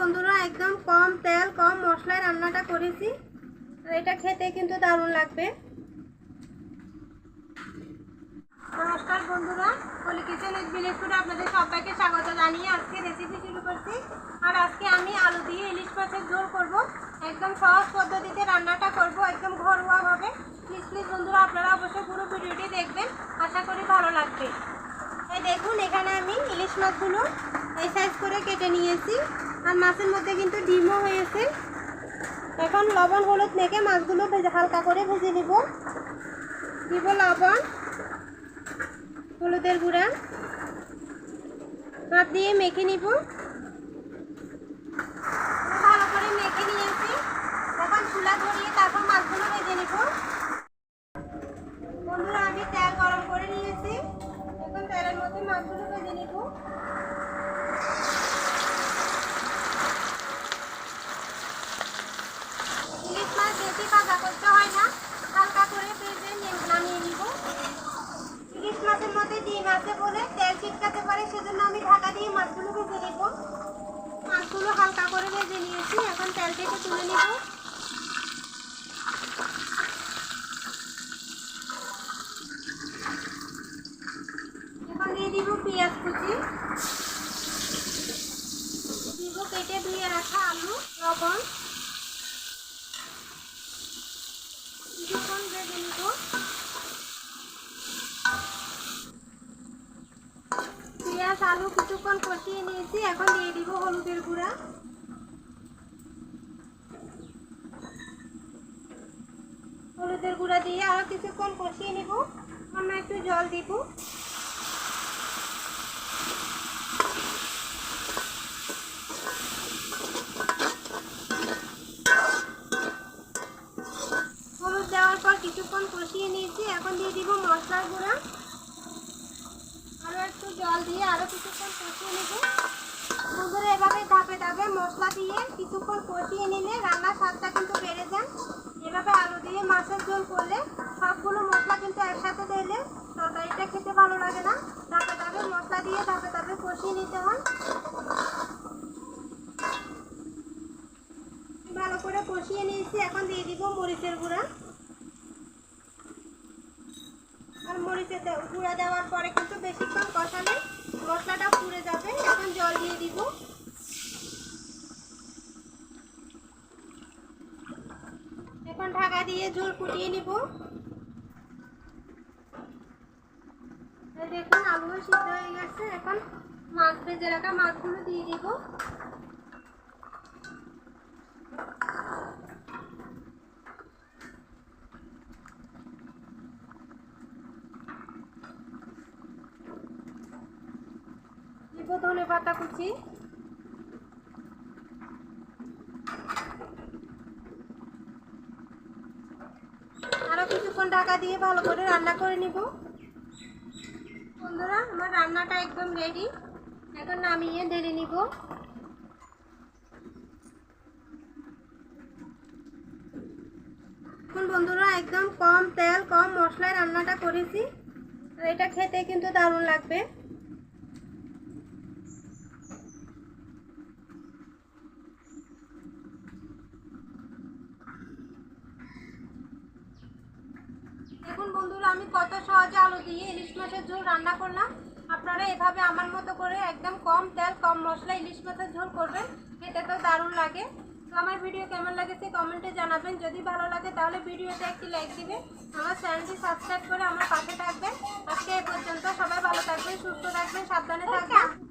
বন্ধুরা, একদম কম তেল, কম মশলায় রান্নাটা করেছি। আর এটা খেতে কিন্তু দারুণ লাগবে। নমস্কার বন্ধুরা, হলি কিচেন উইথ আপনাদের সবাইকে স্বাগত জানিয়ে আজকে রেসিপি শুরু করছি। আর আজকে আমি আলু দিয়ে ইলিশ মাছের ঝোল করব। একদম সহজ পদ্ধতিতে রান্নাটা করব, একদম ঘরোয়াভাবে প্লিজ প্লিজ বন্ধুরা, আপনারা অবশ্যই পুরো ভিডিওটি দেখবেন। আশা করি ভালো লাগবে। দেখুন, এখানে আমি ইলিশ মাছগুলো এই সাইজ করে কেটে নিয়েছি। আর মাছের মধ্যে কিন্তু ডিমও হয়েছে। এখন লবণ হলুদ মেখে মাছগুলো ভেজে হালকা করে ভেজে নিব। দিব লবণ, হলুদের গুঁড়া। হাত দিয়ে মেখে নিব ভালো করে মেখে নিয়েছি এখন চুলা ধরিয়ে তারপর মাছগুলো ভেজে নিব বন্ধুরা আমি তেল গরম করে নিয়েছি এখন তেলের মধ্যে মাছগুলো ভেজে ইলিশ মাছ বেশি ভাজা করতে হয় না হালকা করে ভেজে নামিয়ে নিব ইলিশ মাছের মধ্যে ডিম আছে বলে তেল ছিটকাতে পারে সেজন্য আমি ঢাকা দিয়ে মাছগুলো ভেজে নিব মাছগুলো হালকা করে ভেজে নিয়েছি এখন তেল থেকে তুলে নিব এখন দিয়ে দিব পেঁয়াজ কুচি দিব কেটে ধুয়ে রাখা আলু, লবণ। কিছুক্ষণ ভেজে পেঁয়াজ, আলু কিছুক্ষণ কষিয়ে নিয়েছি, এখন দিয়ে দিব হলুদের গুঁড়া। হলুদের গুঁড়া দিয়ে আরও কিছুক্ষণ কষিয়ে নিব। আমরা একটু জল দিব হলুদ দেওয়ার পর কিছুক্ষণ কষিয়ে নিয়েছি, এখন দিয়ে দিব মশলার গুঁড়া। আরও একটু জল দিয়ে আরও কিছুক্ষণ কষিয়ে নেব। বন্ধুরা, এভাবে ধাপে ধাপে মশলা দিয়ে কিছুক্ষণ কষিয়ে নিলে রান্নার স্বাদটা কিন্তু বেড়ে যায়। এভাবে আলু দিয়ে মাছের ঝোল করলে সবগুলো মশলা কিন্তু একসাথে দিলে তরকারিটা খেতে ভালো লাগে না। ধাপে ধাপে মশলা দিয়ে ধাপে ধাপে কষিয়ে নিতে হয়। ভালো করে কষিয়ে নিয়েছি, এখন দিয়ে দিব মরিচের গুঁড়া আর মরিচের গুঁড়া দেওয়ার পরে কিন্তু বেশিক্ষণ কষালে মশলাটা পুড়ে যাবে। এখন জল দিয়ে দিব। এখন ঢাকা দিয়ে ঝোল ফুটিয়ে নিব। দেখুন, আলুও সিদ্ধ হয়ে গেছে। এখন মাছ ভেজে রাখা মাছগুলো দিয়ে দিব। দিব ধনে পাতা কুচি। আরও কিছুক্ষণ ঢাকা দিয়ে ভালো করে রান্না করে নিব। বন্ধুরা, আমার রান্নাটা একদম রেডি এখন নামিয়ে ঢেলে নিব। এখন বন্ধুরা, একদম কম তেল, কম মশলায় রান্নাটা করেছি। এটা খেতে কিন্তু দারুণ লাগবে। দেখুন বন্ধুরা, আমি কত সহজে আলু দিয়ে ইলিশ মাছের ঝোল রান্না করলাম। আপনারা এভাবে আমার মতো করে একদম কম তেল, কম মশলা ইলিশ মাছের ঝোল করবেন। খেতে তো দারুণ লাগে। তো আমার ভিডিও কেমন লাগেছে কমেন্টে জানাবেন। যদি ভালো লাগে তাহলে ভিডিওতে একটি লাইক দিবেন। আমার চ্যানেলটি সাবস্ক্রাইব করে আমার পাশে থাকবেন। আজকে এ পর্যন্ত সবাই ভালো থাকবেন, সুস্থ থাকবেন, সাবধানে থাকবেন।